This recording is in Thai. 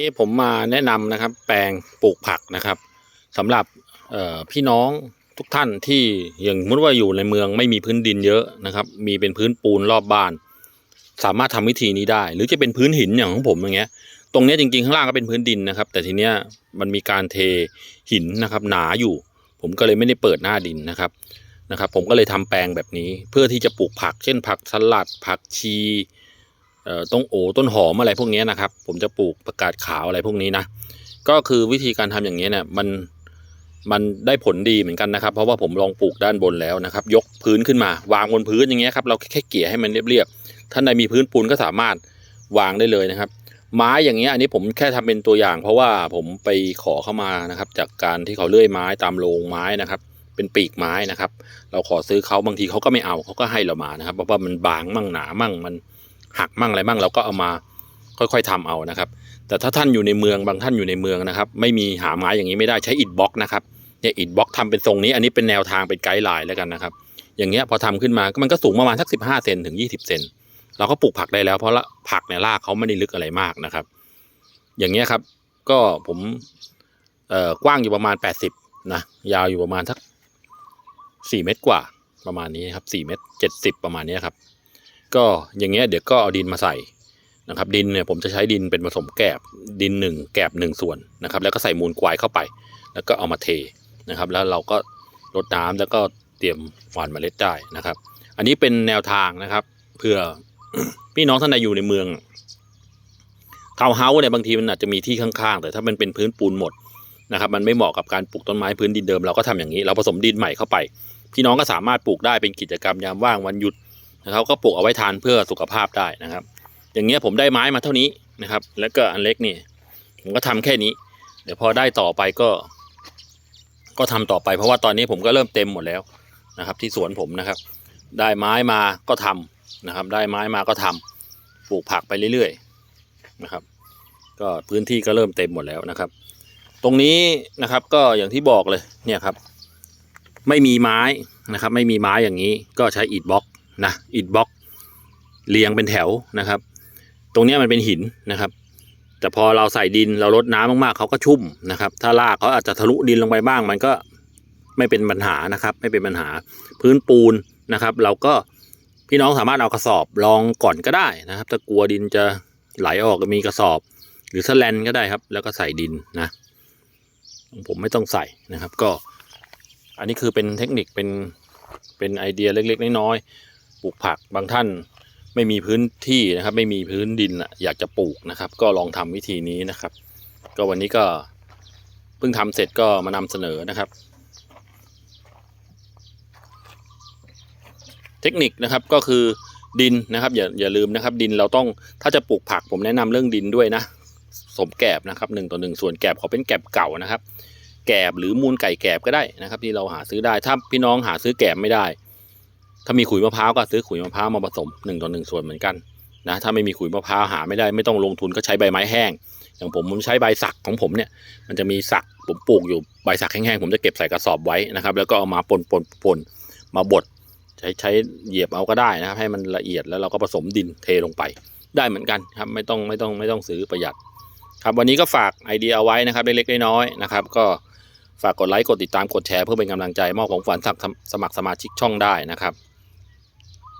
นี่ผมมาแนะนำนะครับ แปลงปลูกผักนะครับสำหรับพี่น้องทุกท่านที่อย่างสมมติว่าอยู่ในเมืองไม่มีพื้นดินเยอะนะครับ มีเป็นพื้นปูนรอบบ้าน สามารถทำวิธีนี้ได้ หรือจะเป็นพื้นหินอย่างของผมอย่างเงี้ย ตรงนี้จริงๆข้างล่างก็เป็นพื้นดินนะครับ แต่ทีเนี้ยมันมีการเทหินนะครับ หนาอยู่ ผมก็เลยไม่ได้เปิดหน้าดินนะครับนะครับ ผมก็เลยทำแปลงแบบนี้ เพื่อที่จะปลูกผัก เช่นผักสลัด ผักชี ต้นโอต้นหอมอะไรพวกนี้นะครับ ผมจะปลูกประกาศขาวอะไรพวกนี้นะก็คือวิธีการทำอย่างนี้ยเนี่ยมันมันได้ผลดีเหมือนกันนะครับ เพราะว่าผมลองปลูกด้านบนแล้วนะครับ ยกพื้นขึ้นมาวางบนพื้นอย่างเงี้ยครับเราแค่เกลี่ยให้มันเรียบๆท่านใดมีพื้นปูนก็สามารถวางได้เลยนะครับ ไม้อย่างเงี้ยอันนี้ผมแค่ทำเป็นตัวอย่าง เพราะว่าผมไปขอเข้ามานะครับ จากการที่เขาเลื่อยไม้ตามโรงไม้นะครับ เป็นปีกไม้นะครับ เราขอซื้อเขาบางทีเขาก็ไม่เอาเขาก็ให้เรามานะครับเพราะว่ามันบางมั่งหนามั่งมัน หักมั่งอะไรมั่งเราก็เอามาค่อยๆทำเอานะครับ แต่ถ้าท่านอยู่ในเมืองบางท่านอยู่ในเมืองนะครับ ไม่มีหาไม้อย่างนี้ไม่ได้ใช้อิฐบล็อกนะครับเนี่ยอิฐบล็อกทำเป็นทรงนี้ อันนี้เป็นแนวทางเป็นไกด์ไลน์แล้วกันนะครับ อย่างเงี้ยพอทำขึ้นมาก็มันก็สูงประมาณสักสิบห้าเซนถึงยี่สิบเซนเราก็ปลูกผักได้แล้วเพราะละผักเนี่ยรากเขาไม่ได้ลึกอะไรมากนะครับ อย่างเงี้ยครับ ก็ผมเอ่อกว้างอยู่ประมาณแปดสิบนะยาวอยู่ประมาณสักสี่เมตรกว่าประมาณนี้ครับสี่เมตรเจ็ดสิบประมาณนี้ครับ ก็อย่างเงี้ยเดี๋ยวก็เอาดินมาใส่นะครับดินเนี่ยผมจะใช้ดินเป็นผสมแกบดินหนึ่งแกบหนึ่งส่วนนะครับแล้วก็ใส่มูลควายเข้าไป แล้วก็เอามาเทนะครับ แล้วเราก็รดน้ำแล้วก็เตรียมหว่านเมล็ดได้นะครับ อันนี้เป็นแนวทางนะครับเพื่อพี่น้องท่านใดอยู่ในเมืองทาวน์เฮาส์เนี่ยบางทีมันอาจจะมีที่ข้างๆ แต่ถ้ามันเป็นพื้นปูนหมดนะครับมันไม่เหมาะกับการปลูกต้นไม้พื้นดินเดิมเราก็ทำอย่างนี้ เราผสมดินใหม่เข้าไป พี่น้องก็สามารถปลูกได้เป็นกิจกรรมยามว่างวันหยุด นะครับก็ปลูกเอาไว้ทานเพื่อสุขภาพได้นะครับ อย่างเงี้ยผมได้ไม้มาเท่านี้นะครับ แล้วก็อันเล็กนี่ผมก็ทำแค่นี้ เดี๋ยวพอได้ต่อไปก็ ก็ทำต่อไป เพราะว่าตอนนี้ผมก็เริ่มเต็มหมดแล้วนะครับ ที่สวนผมนะครับ ได้ไม้มาก็ทำนะครับ ได้ไม้มาก็ทำปลูกผักไปเรื่อยๆนะครับ ก็พื้นที่ก็เริ่มเต็มหมดแล้วนะครับ ตรงนี้นะครับก็อย่างที่บอกเลยเนี่ยครับ ไม่มีไม้นะครับ ไม่มีไม้อย่างนี้ก็ใช้อิฐบล็อก นะอิฐบล็อกเรียงเป็นแถวนะครับ ตรงนี้มันเป็นหินนะครับ แต่พอเราใส่ดินเราลดน้ำมากๆเขาก็ชุ่มนะครับ ถ้ารากเขาอาจจะทะลุดินลงไปบ้าง มันก็ไม่เป็นปัญหานะครับ ไม่เป็นปัญหาพื้นปูนนะครับ เราก็พี่น้องสามารถเอากระสอบรองก่อนก็ได้นะครับ ถ้ากลัวดินจะไหลออกก็มีกระสอบ หรือสแลนก็ได้ครับ แล้วก็ใส่ดินนะผมไม่ต้องใส่นะครับ ก็ อันนี้คือเป็นเทคนิคเป็นเป็นไอเดียเล็ก ๆ น้อยๆ ปลูกผักบางท่านไม่มีพื้นที่นะครับ ไม่มีพื้นดินอยากจะปลูกนะครับ ก็ลองทำวิธีนี้นะครับ ก็วันนี้ก็เพิ่งทำเสร็จก็มานำเสนอนะครับ เทคนิคนะครับก็คือดินนะครับอย่าอย่าลืมนะครับ ดินเราต้องถ้าจะปลูกผักผมแนะนำเรื่องดินด้วยนะสมแกบนะครับหนึ่งต่อหนึ่งส่วนแกบขอเป็นแกบเก่านะครับ แกบหรือมูลไก่แกบก็ได้นะครับ ที่เราหาซื้อได้ถ้าพี่น้องหาซื้อแกบไม่ได้ ถ้ามีขุยมะพร้าวก็ซื้อขุยมะพร้าวมาผสมหนึ่งต่อหนึ่งส่วนเหมือนกันนะถ้าไม่มีขุยมะพร้าวหาไม่ได้ไม่ต้องลงทุนก็ใช้ใบไม้แห้ง อย่างผมผมใช้ใบสักของผมเนี่ย มันจะมีสักผมปลูกอยู่ใบสักแห้งๆผมจะเก็บใส่กระสอบไว้นะครับ แล้วก็เอามาปนปนปนมาบดใช้ใช้เหยียบเอาก็ได้นะครับ ให้มันละเอียดแล้วเราก็ผสมดินเทลงไป ได้เหมือนกันครับไม่ต้องไม่ต้องไม่ต้องซื้อประหยัด ครับวันนี้ก็ฝากไอเดียเอาไว้นะครับเล็กๆน้อยๆนะครับ ก็ฝากกดไลค์กดติดตามกดแชร์เพื่อเป็นกำลังใจมอบของฝันสมัครสมาชิกช่องได้นะครับ